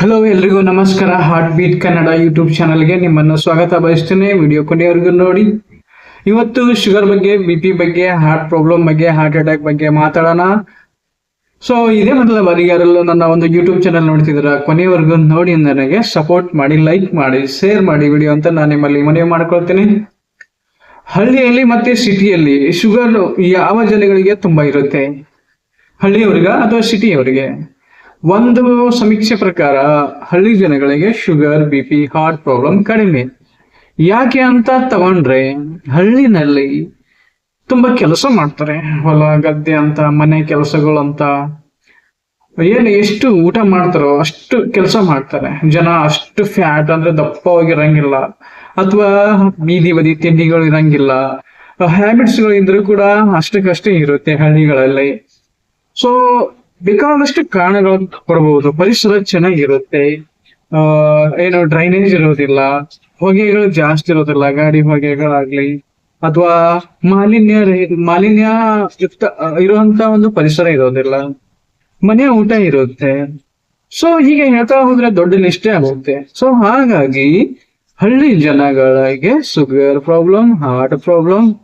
Hello ಎಲ್ರಿಗೂ ನಮಸ್ಕಾರ. Heart beat Kannada YouTube ಚಾನಲ್ಗೆ ನಿಮ್ಮನ್ನು ಸ್ವಾಗತ ಬಯಸ್ತೇನೆ. ವಿಡಿಯೋ ಕೊನೆಯವರೆಗೂ ನೋಡಿ. ಇವತ್ತು ಶುಗರ್ ಬಗ್ಗೆ ಬಿ ಪಿ ಬಗ್ಗೆ ಹಾರ್ಟ್ ಪ್ರಾಬ್ಲಮ್ ಬಗ್ಗೆ ಹಾರ್ಟ್ ಅಟ್ಯಾಕ್ ಬಗ್ಗೆ ಮಾತಾಡೋಣ. ಸೊ ಇದೇ ಮೊದಲ ಬಾರಿ ಯಾರೆಲ್ಲ ನನ್ನ ಒಂದು ಯೂಟ್ಯೂಬ್ ಚಾನಲ್ ನೋಡ್ತಿದ್ದೀರಾ, ಕೊನೆಯವರೆಗೂ ನೋಡಿ ನನಗೆ ಸಪೋರ್ಟ್ ಮಾಡಿ ಲೈಕ್ ಮಾಡಿ ಶೇರ್ ಮಾಡಿ ವಿಡಿಯೋ ಅಂತ ನಾನು ನಿಮ್ಮಲ್ಲಿ ಮನವಿ ಮಾಡ್ಕೊಳ್ತೀನಿ. ಹಳ್ಳಿಯಲ್ಲಿ ಮತ್ತೆ ಸಿಟಿಯಲ್ಲಿ ಶುಗರ್ ಯಾವ ಜನಗಳಿಗೆ ತುಂಬಾ ಇರುತ್ತೆ? ಹಳ್ಳಿಯವರಿಗ ಅಥವಾ ಸಿಟಿಯವರಿಗೆ ಒಂದು ಸಮೀಕ್ಷೆ ಪ್ರಕಾರ ಹಳ್ಳಿ ಜನಗಳಿಗೆ sugar, B P, heart problem ಕಡಿಮೆ. ಯಾಕೆ ಅಂತ ತಗೊಂಡ್ರೆ ಹಳ್ಳಿನಲ್ಲಿ ತುಂಬಾ ಕೆಲಸ ಮಾಡ್ತಾರೆ. ಹೊಲ, ಗದ್ದೆ ಅಂತ, ಮನೆ ಕೆಲಸಗಳು ಅಂತ. ಏನು ಎಷ್ಟು ಊಟ ಮಾಡ್ತಾರೋ ಅಷ್ಟು ಕೆಲಸ ಮಾಡ್ತಾರೆ. ಜನ ಅಷ್ಟು ಫ್ಯಾಟ್ ಅಂದ್ರೆ ದಪ್ಪವಾಗಿರಂಗಿಲ್ಲ. ಅಥವಾ ಬೀದಿ, ಬದಿ ತಿಂಡಿಗಳು ಇರಂಗಿಲ್ಲ. ಹ್ಯಾಬಿಟ್ಸ್ಗಳು ಇದ್ರೂ ಕೂಡ ಅಷ್ಟಕ್ಕಷ್ಟೇ ಇರುತ್ತೆ ಹಳ್ಳಿಗಳಲ್ಲಿ. ಸೊ ಬೇಕಾದಷ್ಟು ಕಾರಣಗಳು ಕೊಡಬಹುದು ಪರಿಸರ ಚೆನ್ನಾಗಿರುತ್ತೆ. ಆ, ಏನು ಡ್ರೈನೇಜ್ ಇರೋದಿಲ್ಲ. ಹೊಗೆಗಳು ಜಾಸ್ತಿ ಇರೋದಿಲ್ಲ. ಗಾಡಿ ಹೊಗೆಗಳಾಗ್ಲಿ ಅಥವಾ ಮಾಲಿನ್ಯ ಮಾಲಿನ್ಯ ಯುಕ್ತ ಇರುವಂತ ಒಂದು ಪರಿಸರ ಇರೋದಿಲ್ಲ. ಮನೆ ಊಟ ಇರುತ್ತೆ. ಸೊ ಹೀಗೆ ಹೇಳ್ತಾ ಹೋದ್ರೆ ದೊಡ್ಡ ನಿಷ್ಠೆ ಆಗುತ್ತೆ. ಸೊ ಹಾಗಾಗಿ ಹಳ್ಳಿ ಜನಗಳಿಗೆ sugar problem heart problem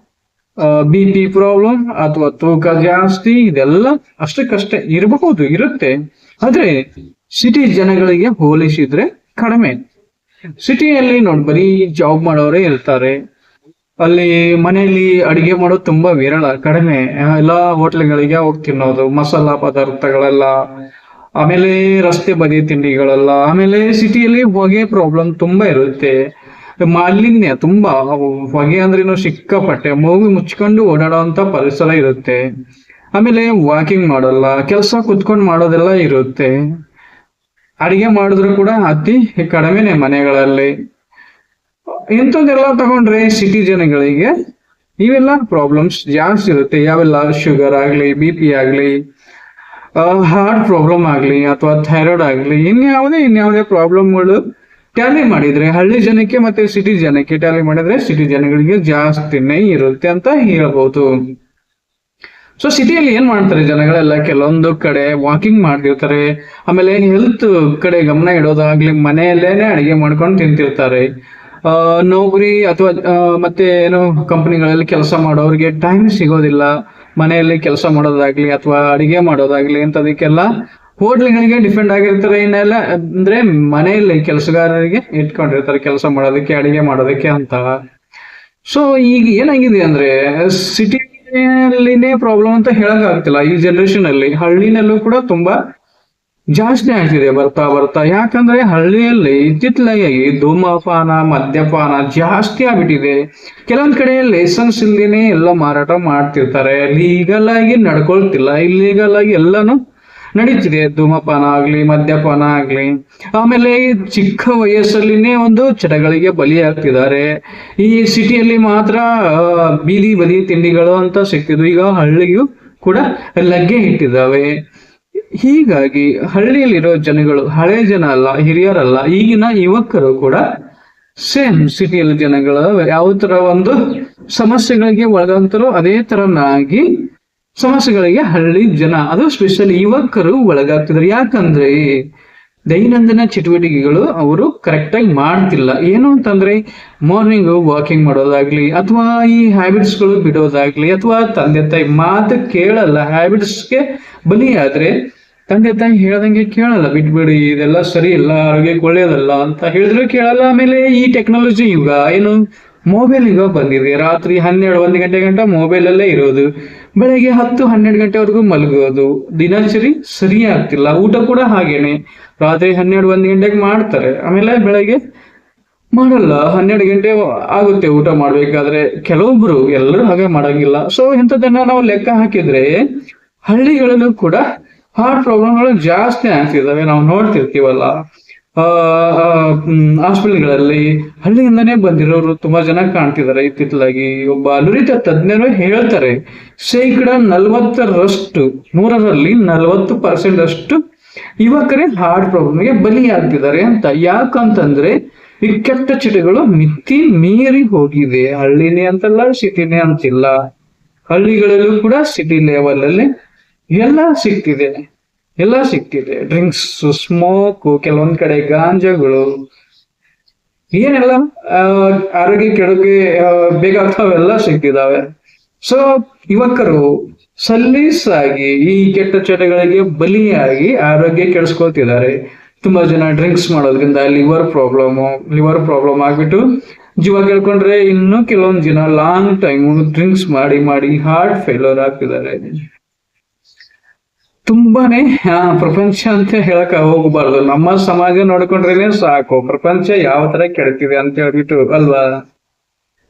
B P problem ಅಥವಾ ತೂಕ ಜಾಸ್ತಿ ಇದೆಲ್ಲ ಅಷ್ಟಕ್ಕಷ್ಟೇ ಇರಬಹುದು, ಇರುತ್ತೆ. ಆದ್ರೆ ಸಿಟಿ ಜನಗಳಿಗೆ ಹೋಲಿಸಿದ್ರೆ ಕಡಿಮೆ. ಸಿಟಿಯಲ್ಲಿ ನೋಡಿ, ಬರೀ ಜಾಬ್ ಮಾಡೋರೇ ಇರ್ತಾರೆ. ಅಲ್ಲಿ ಮನೆಯಲ್ಲಿ ಅಡಿಗೆ ಮಾಡೋದು ತುಂಬಾ ವಿರಳ, ಕಡಿಮೆ. ಎಲ್ಲಾ ಹೋಟ್ಲ್ಗಳಿಗೆ ಹೋಗಿ ತಿನ್ನೋದು, ಮಸಾಲಾ ಪದಾರ್ಥಗಳೆಲ್ಲ, ಆಮೇಲೆ ರಸ್ತೆ ಬದಿ ತಿಂಡಿಗಳೆಲ್ಲ, ಆಮೇಲೆ ಸಿಟಿಯಲ್ಲಿ ಹೊಗೆ ಪ್ರಾಬ್ಲಮ್ ತುಂಬಾ ಇರುತ್ತೆ. ಮಾಲಿನ್ಯ, ತುಂಬಾ. ಹೊಗೆ ಅಂದ್ರೇನು ಸಿಕ್ಕಾಪಟ್ಟೆ. ಮೂಗು ಮುಚ್ಕೊಂಡು ಓಡಾಡುವಂತ ಪರಿಸರ ಇರುತ್ತೆ. ಆಮೇಲೆ ವಾಕಿಂಗ್ ಮಾಡಲ್ಲ, ಕೆಲಸ ಕುತ್ಕೊಂಡು ಮಾಡೋದೆಲ್ಲ ಇರುತ್ತೆ. ಅಡಿಗೆ ಮಾಡಿದ್ರು ಕೂಡ ಅತಿ ಕಡಿಮೆನೆ ಮನೆಗಳಲ್ಲಿ. ಇಂಥದ್ದೆಲ್ಲ ತಗೊಂಡ್ರೆ ಸಿಟಿ ಜನಗಳಿಗೆ ಇವೆಲ್ಲ ಪ್ರಾಬ್ಲಮ್ಸ್ ಜಾಸ್ತಿ ಇರುತ್ತೆ. ಯಾವೆಲ್ಲ ಶುಗರ್ ಆಗ್ಲಿ ಬಿ ಪಿ ಆಗ್ಲಿ ಹಾರ್ಟ್ ಪ್ರಾಬ್ಲಮ್ ಆಗ್ಲಿ ಅಥವಾ ಥೈರಾಯ್ಡ್ ಆಗ್ಲಿ, ಇನ್ಯಾವುದೇ ಇನ್ಯಾವುದೇ ಪ್ರಾಬ್ಲಮ್ಗಳು ಟ್ಯಾಲಿ ಮಾಡಿದ್ರೆ ಹಳ್ಳಿ ಜನಕ್ಕೆ ಮತ್ತೆ ಸಿಟಿ ಜನಕ್ಕೆ ಟ್ಯಾಲಿ ಮಾಡಿದ್ರೆ ಸಿಟಿ ಜನಗಳಿಗೆ ಜಾಸ್ತಿನೇ ಇರುತ್ತೆ ಅಂತ ಹೇಳ್ಬೋದು. ಸೊ ಸಿಟಿಯಲ್ಲಿ ಏನ್ ಮಾಡ್ತಾರೆ ಜನಗಳೆಲ್ಲ? ಕೆಲವೊಂದು ಕಡೆ ವಾಕಿಂಗ್ ಮಾಡ್ತಿರ್ತಾರೆ. ಆಮೇಲೆ ಹೆಲ್ತ್ ಕಡೆ ಗಮನ ಇಡೋದಾಗ್ಲಿ ಮನೆಯಲ್ಲೇನೆ ಅಡಿಗೆ ಮಾಡ್ಕೊಂಡು ತಿಂತಿರ್ತಾರೆ. ಆ, ನೌಕರಿ ಅಥವಾ ಮತ್ತೆ ಏನು ಕಂಪನಿಗಳಲ್ಲಿ ಕೆಲಸ ಮಾಡೋರಿಗೆ ಟೈಮ್ ಸಿಗೋದಿಲ್ಲ. ಮನೆಯಲ್ಲಿ ಕೆಲಸ ಮಾಡೋದಾಗ್ಲಿ ಅಥವಾ ಅಡಿಗೆ ಮಾಡೋದಾಗ್ಲಿ ಅಂತದಕ್ಕೆಲ್ಲ ಹೋಟ್ಲ್ಗಳಿಗೆ ಡಿಪೆಂಡ್ ಆಗಿರ್ತಾರೆ ಇನ್ನೆಲ್ಲ. ಅಂದ್ರೆ ಮನೆಯಲ್ಲಿ ಕೆಲಸಗಾರರಿಗೆ ಇಟ್ಕೊಂಡಿರ್ತಾರೆ ಕೆಲಸ ಮಾಡೋದಕ್ಕೆ, ಅಡಿಗೆ ಮಾಡೋದಕ್ಕೆ ಅಂತ. ಸೊ ಈಗ ಏನಾಗಿದೆ ಅಂದ್ರೆ, ಸಿಟಿಯಲ್ಲಿನೇ ಪ್ರಾಬ್ಲಮ್ ಅಂತ ಹೇಳಕ್ ಆಗ್ತಿಲ್ಲ ಈ ಜನರೇಷನ್ ಅಲ್ಲಿ ಹಳ್ಳಿನಲ್ಲೂ ಕೂಡ ತುಂಬಾ ಜಾಸ್ತಿ ಆಗ್ತಿದೆ, ಬರ್ತಾ ಬರ್ತಾ. ಯಾಕಂದ್ರೆ ಹಳ್ಳಿಯಲ್ಲಿ ಇತ್ತಿತ್ತಲಾಗಿ ಧೂಮಪಾನ ಮದ್ಯಪಾನ ಜಾಸ್ತಿ ಆಗ್ಬಿಟ್ಟಿದೆ. ಕೆಲವೊಂದ್ ಕಡೆ ಲೈಸೆನ್ಸ್ ಇಲ್ದೇನೆ ಎಲ್ಲ ಮಾರಾಟ ಮಾಡ್ತಿರ್ತಾರೆ. ಲೀಗಲ್ ಆಗಿ ನಡ್ಕೊಳ್ತಿಲ್ಲ. ಇಲ್ಲೀಗಲ್ ಆಗಿ ಎಲ್ಲಾನು ನಡೀತಿದೆ. ಧೂಮಪಾನ ಆಗ್ಲಿ, ಮದ್ಯಪಾನ ಆಗ್ಲಿ. ಆಮೇಲೆ ಚಿಕ್ಕ ವಯಸ್ಸಲ್ಲಿನೇ ಒಂದು ಚಟಗಳಿಗೆ ಬಲಿಯಾಗ್ತಿದ್ದಾರೆ. ಈ ಸಿಟಿಯಲ್ಲಿ ಮಾತ್ರ ಬೀದಿ ಬದಿ ತಿಂಡಿಗಳು ಅಂತ ಸಿಗ್ತಿದ್ವು ಈಗ ಹಳ್ಳಿಯೂ ಕೂಡ ಲಗ್ಗೆ ಇಟ್ಟಿದ್ದಾವೆ. ಹೀಗಾಗಿ ಹಳ್ಳಿಯಲ್ಲಿರೋ ಜನಗಳು, ಹಳೆ ಜನ ಅಲ್ಲ, ಹಿರಿಯರಲ್ಲ, ಈಗಿನ ಯುವಕರು ಕೂಡ ಸೇಮ್ ಸಿಟಿಯಲ್ಲಿ ಜನಗಳು ಯಾವ ತರ ಒಂದು ಸಮಸ್ಯೆಗಳಿಗೆ ಒಳಗಂತರೂ ಅದೇ ತರನಾಗಿ ಸಮಸ್ಯೆಗಳಿಗೆ ಹಳ್ಳಿ ಜನ. ಅದು ಸ್ಪೆಷಲಿ ಯುವಕರು ಒಳಗಾಗ್ತಿದ್ದಾರೆ. ಯಾಕಂದ್ರೆ ದೈನಂದಿನ ಚಟುವಟಿಕೆಗಳು ಅವರು ಕರೆಕ್ಟಾಗಿ ಮಾಡ್ತಿಲ್ಲ. ಏನು ಅಂತಂದ್ರೆ ಮಾರ್ನಿಂಗ್ ವಾಕಿಂಗ್ ಮಾಡೋದಾಗ್ಲಿ ಅಥವಾ ಈ ಹ್ಯಾಬಿಟ್ಸ್ಗಳು ಬಿಡೋದಾಗ್ಲಿ ಅಥವಾ ತಂದೆ ತಾಯಿ ಮಾತು ಕೇಳಲ್ಲ. ಹ್ಯಾಬಿಟ್ಸ್ಗೆ ಬಲಿಯಾದ್ರೆ ತಂದೆ ತಾಯಿ ಹೇಳ್ದಂಗೆ ಕೇಳಲ್ಲ. ಬಿಟ್ಬಿಡಿ ಇದೆಲ್ಲ ಸರಿ ಇಲ್ಲ, ಆರೋಗ್ಯಕ್ಕೆ ಒಳ್ಳೆಯದಲ್ಲ ಅಂತ ಹೇಳಿದ್ರು ಕೇಳಲ್ಲ. ಆಮೇಲೆ ಈ ಟೆಕ್ನಾಲಜಿ ಯುಗ ಏನು ಮೊಬೈಲ್ ಯುಗ ಬಂದಿದೆ. ರಾತ್ರಿ ಹನ್ನೆರಡು ಒಂದು ಗಂಟೆ ಗಂಟ ಮೊಬೈಲ್ ಅಲ್ಲೇ ಇರೋದು. ಬೆಳಗ್ಗೆ ಹತ್ತು ಹನ್ನೆರಡು ಗಂಟೆವರೆಗೂ ಮಲಗೋದು. ದಿನಚರಿ ಸರಿ ಆಗ್ತಿಲ್ಲ ಊಟ ಕೂಡ ಹಾಗೇನೆ. ರಾತ್ರಿ ಹನ್ನೆರಡು ಒಂದು ಗಂಟೆಗೆ ಮಾಡ್ತಾರೆ. ಆಮೇಲೆ ಬೆಳಗ್ಗೆ ಮಾಡಲ್ಲ. ಹನ್ನೆರಡು ಗಂಟೆ ಆಗುತ್ತೆ ಊಟ ಮಾಡ್ಬೇಕಾದ್ರೆ. ಕೆಲವೊಬ್ರು ಎಲ್ಲರೂ ಹಾಗೆ ಮಾಡಂಗಿಲ್ಲ. ಸೊ ಇಂಥದ್ದನ್ನ ನಾವು ಲೆಕ್ಕ ಹಾಕಿದ್ರೆ ಹಳ್ಳಿಗಳಲ್ಲೂ ಕೂಡ ಹಾರ್ಟ್ ಪ್ರಾಬ್ಲಮ್ಗಳು ಜಾಸ್ತಿ ಆಗ್ತಿದಾವೆ ನಾವು ನೋಡ್ತಿರ್ತೀವಲ್ಲ. ಹಾಸ್ಪಿಟಲ್ಗಳಲ್ಲಿ ಹಳ್ಳಿಯಿಂದನೇ ಬಂದಿರೋರು ತುಂಬಾ ಜನ ಕಾಣ್ತಿದ್ದಾರೆ. ಇತ್ತಿತ್ತಲಾಗಿ ಒಬ್ಬ ನುರಿತ ತಜ್ಞರು ಹೇಳ್ತಾರೆ, ಶೇಕಡ ನಲವತ್ತರಷ್ಟು, ನೂರರಲ್ಲಿ ನಲವತ್ತು ಪರ್ಸೆಂಟ್ ಅಷ್ಟು ಯುವಕರೇ ಹಾರ್ಟ್ ಪ್ರಾಬ್ಲಮ್ಗೆ ಬಲಿಯಾಗ್ತಿದ್ದಾರೆ ಅಂತ. ಯಾಕಂತಂದ್ರೆ ಈ ಕೆಟ್ಟ ಚಿಟಗಳು ಮಿತಿ ಮೀರಿ ಹೋಗಿದೆ. ಹಳ್ಳಿನೇ ಅಂತಲ್ಲ, ಸಿಟಿನೇ ಅಂತಿಲ್ಲ. ಹಳ್ಳಿಗಳಲ್ಲೂ ಕೂಡ ಸಿಟಿ ಲೆವೆಲ್ ಅಲ್ಲಿ ಎಲ್ಲ ಸಿಗ್ತಿದೆ. ಎಲ್ಲ ಸಿಗ್ತಿದೆ ಡ್ರಿಂಕ್ಸ್ ಸ್ಮೋಕು ಕೆಲವೊಂದ್ ಕಡೆ ಗಾಂಜಾಗಳು. ಏನೆಲ್ಲ ಆರೋಗ್ಯ ಕೆಡಕ್ಕೆ ಬೇಗ ಬೇಕಾಗ್ತಾವೆಲ್ಲ ಸಿಗ್ತಿದಾವೆ ಸೊ ಯುವಕರು ಸಲೀಸಾಗಿ ಈ ಕೆಟ್ಟ ಚಟಗಳಿಗೆ ಬಲಿಯಾಗಿ ಆರೋಗ್ಯ ಕೆಡಿಸ್ಕೊಳ್ತಿದ್ದಾರೆ. ತುಂಬಾ ಜನ ಡ್ರಿಂಕ್ಸ್ ಮಾಡೋದ್ರಿಂದ ಲಿವರ್ ಪ್ರಾಬ್ಲಮ್ ಲಿವರ್ ಪ್ರಾಬ್ಲಮ್ ಆಗ್ಬಿಟ್ಟು ಜೀವ ಕೇಳ್ಕೊಂಡ್ರೆ ಇನ್ನು ಕೆಲವೊಂದು ಜನ ಲಾಂಗ್ ಟೈಮ್ ಡ್ರಿಂಕ್ಸ್ ಮಾಡಿ ಮಾಡಿ ಹಾರ್ಟ್ ಫೇಲ್ಯೂರ್ ಆಗ್ತಿದ್ದಾರೆ. ತುಂಬಾನೇ ಪ್ರಪಂಚ ಅಂತ ಹೇಳಕ್ ಹೋಗಬಾರ್ದು. ನಮ್ಮ ಸಮಾಜ ನೋಡ್ಕೊಂಡ್ರೇನೆ ಸಾಕು. ಪ್ರಪಂಚ ಯಾವ ತರ ಕೆಡ್ತಿದೆ ಅಂತ ಹೇಳ್ಬಿಟ್ಟು, ಅಲ್ವಾ?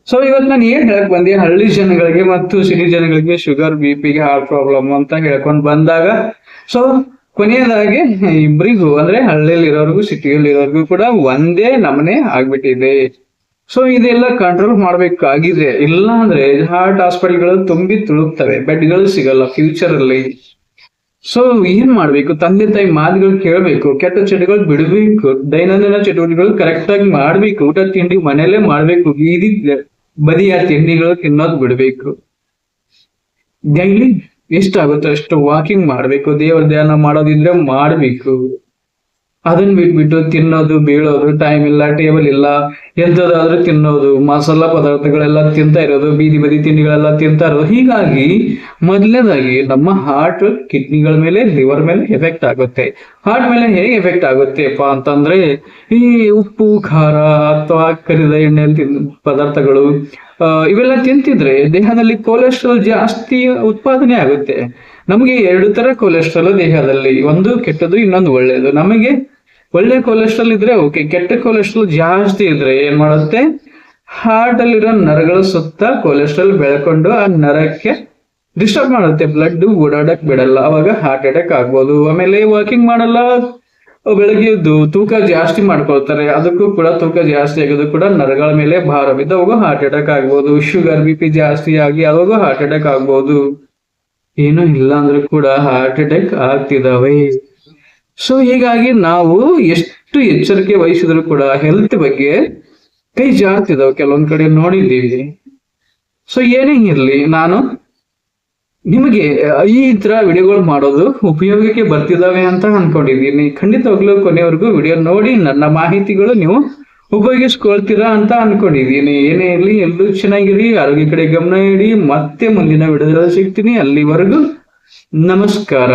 ಸೊ ಇವತ್ತು ನಾನು ಏನ್ ಹೇಳಕ್ ಬಂದೆ? ಹಳ್ಳಿ ಜನಗಳಿಗೆ ಮತ್ತು ಸಿಟಿ ಜನಗಳಿಗೆ ಶುಗರ್ ಬಿ ಪಿಗೆ ಹಾರ್ಟ್ ಪ್ರಾಬ್ಲಮ್ ಅಂತ ಹೇಳ್ಕೊಂಡ್ ಬಂದಾಗ ಸೊ ಕೊನೆಯದಾಗಿ ಇಬ್ಬರಿಗೂ ಅಂದ್ರೆ ಹಳ್ಳಿಯಲ್ಲಿ ಇರೋರಿಗೂ ಸಿಟಿಯಲ್ಲಿ ಇರೋರ್ಗು ಕೂಡ ಒಂದೇ ನಮನೆ ಆಗ್ಬಿಟ್ಟಿದೆ. ಸೊ ಇದೆಲ್ಲ ಕಂಟ್ರೋಲ್ ಮಾಡ್ಬೇಕಾಗಿದೆ. ಇಲ್ಲ ಅಂದ್ರೆ ಹಾರ್ಟ್ ಹಾಸ್ಪಿಟಲ್ಗಳು ತುಂಬಿ ತುಳುಕ್ತವೆ. ಬೆಡ್ಗಳು ಸಿಗಲ್ಲ ಫ್ಯೂಚರ್ ಅಲ್ಲಿ. ಸೊ ಏನ್ ಮಾಡ್ಬೇಕು? ತಂದೆ ತಾಯಿ ಮಾತುಗಳು ಕೇಳ್ಬೇಕು, ಕೆಟ್ಟ ಚಟಗಳು ಬಿಡಬೇಕು, ದೈನಂದಿನ ಚಟುವಟಿಕೆಗಳು ಕರೆಕ್ಟ್ ಆಗಿ ಮಾಡ್ಬೇಕು, ಊಟ, ತಿಂಡಿ ಮನೆಯಲ್ಲೇ ಮಾಡ್ಬೇಕು ಬೀದಿ ಬದಿಯ ತಿಂಡಿಗಳು ತಿನ್ನೋದು ಬಿಡ್ಬೇಕು. ಡೈಲಿ ಎಷ್ಟಾಗುತ್ತೋ ಅಷ್ಟು ವಾಕಿಂಗ್ ಮಾಡ್ಬೇಕು, ದೇವರ ಧ್ಯಾನ ಮಾಡೋದಿದ್ರೆ ಮಾಡ್ಬೇಕು. ಅದನ್ನ ಬಿಟ್ಬಿಟ್ಟು ತಿನ್ನೋದು, ಬೀಳೋದು ಟೈಮ್ ಇಲ್ಲ ಟೇಬಲ್ ಇಲ್ಲ ಎಂಥದಾದ್ರೂ ತಿನ್ನೋದು, ಮಸಾಲ ಪದಾರ್ಥಗಳೆಲ್ಲ ತಿಂತಾ ಇರೋದು, ಬೀದಿ ಬದಿ ತಿಂಡಿಗಳೆಲ್ಲ ತಿಂತಾ ಇರೋದು. ಹೀಗಾಗಿ ಮೊದಲನೇದಾಗಿ ನಮ್ಮ ಹಾರ್ಟ್ ಕಿಡ್ನಿಗಳ ಮೇಲೆ ಲಿವರ್ ಮೇಲೆ ಎಫೆಕ್ಟ್ ಆಗುತ್ತೆ. ಹಾರ್ಟ್ ಮೇಲೆ ಹೇಗೆ ಎಫೆಕ್ಟ್ ಆಗುತ್ತೆಪ್ಪ ಅಂತಂದ್ರೆ, ಈ ಉಪ್ಪು, ಖಾರ ಅಥವಾ ಕರಿದ ಎಣ್ಣೆ ಪದಾರ್ಥಗಳು ಇವೆಲ್ಲ ತಿಂತಿದ್ರೆ ದೇಹದಲ್ಲಿ ಕೊಲೆಸ್ಟ್ರಾಲ್ ಜಾಸ್ತಿ ಉತ್ಪಾದನೆ ಆಗುತ್ತೆ. ನಮಗೆ ಎರಡು ತರ ಕೊಲೆಸ್ಟ್ರಾಲ್ ದೇಹದಲ್ಲಿ, ಒಂದು ಕೆಟ್ಟದು ಇನ್ನೊಂದು ಒಳ್ಳೆಯದು ನಮಗೆ ಒಳ್ಳೆ ಕೊಲೆಸ್ಟ್ರಾಲ್ ಇದ್ರೆ ಓಕೆ ಕೆಟ್ಟ ಕೊಲೆಸ್ಟ್ರಾಲ್ ಜಾಸ್ತಿ ಇದ್ರೆ ಏನ್ ಮಾಡುತ್ತೆ? ಹಾರ್ಟ್ ಅಲ್ಲಿರೋ ನರಗಳ ಸುತ್ತ ಕೊಲೆಸ್ಟ್ರಾಲ್ ಬೆಳ್ಕೊಂಡು ಆ ನರಕ್ಕೆ ಡಿಸ್ಟರ್ಬ್ ಮಾಡುತ್ತೆ. ಬ್ಲಡ್ ಓಡಾಡಕ್ ಬಿಡಲ್ಲ. ಅವಾಗ ಹಾರ್ಟ್ ಅಟ್ಯಾಕ್ ಆಗ್ಬೋದು. ಆಮೇಲೆ ವಾಕಿಂಗ್ ಮಾಡಲ್ಲ. ಬೆಳಗ್ಗೆ ತೂಕ ಜಾಸ್ತಿ ಮಾಡ್ಕೊಳ್ತಾರೆ. ಅದಕ್ಕೂ ಕೂಡ ತೂಕ ಜಾಸ್ತಿ ಆಗೋದು ಕೂಡ ನರಗಳ ಮೇಲೆ ಭಾರ. ಬಿದ್ದು ಅವಾಗ ಹಾರ್ಟ್ ಅಟ್ಯಾಕ್ ಆಗ್ಬೋದು. ಶುಗರ್ ಬಿ ಪಿ ಜಾಸ್ತಿ ಆಗಿ ಅವಾಗ ಹಾರ್ಟ್ ಅಟ್ಯಾಕ್ ಆಗ್ಬೋದು. ಏನೂ ಇಲ್ಲ ಅಂದ್ರೂ ಕೂಡ ಹಾರ್ಟ್ ಅಟ್ಯಾಕ್ ಆಗ್ತಿದಾವೆ ಸೊ ಹೀಗಾಗಿ ನಾವು ಎಷ್ಟು ಎಚ್ಚರಿಕೆ ವಹಿಸಿದ್ರು ಕೂಡ ಹೆಲ್ತ್ ಬಗ್ಗೆ ಕೈ ಜಾರ್ತಿದಾವೆ ಕೆಲವೊಂದ್ ಕಡೆ ನೋಡಿದ್ದೀವಿ. ಸೊ ಏನೇ ಇರ್ಲಿ, ನಾನು ನಿಮಗೆ ಈ ತರ ವಿಡಿಯೋಗಳು ಮಾಡೋದು ಉಪಯೋಗಕ್ಕೆ ಬರ್ತಿದಾವೆ ಅಂತ ಅನ್ಕೊಂಡಿದ್ದೀನಿ. ಖಂಡಿತವಾಗ್ಲೂ ಕೊನೆವರೆಗೂ ವಿಡಿಯೋ ನೋಡಿ, ನನ್ನ ಮಾಹಿತಿಗಳು ನೀವು ಉಪಯೋಗಿಸ್ಕೊಳ್ತೀರಾ ಅಂತ ಅನ್ಕೊಂಡಿದ್ದೀನಿ. ಏನೇ ಇರಲಿ ಎಲ್ಲರೂ ಚೆನ್ನಾಗಿರಿ, ಆರೋಗ್ಯ ಕಡೆ ಗಮನ ಇಡಿ, ಮತ್ತೆ ಮುಂದಿನ ವಿಡಿಯೋದಲ್ಲಿ ಸಿಗ್ತೀನಿ. ಅಲ್ಲಿವರೆಗೂ ನಮಸ್ಕಾರ.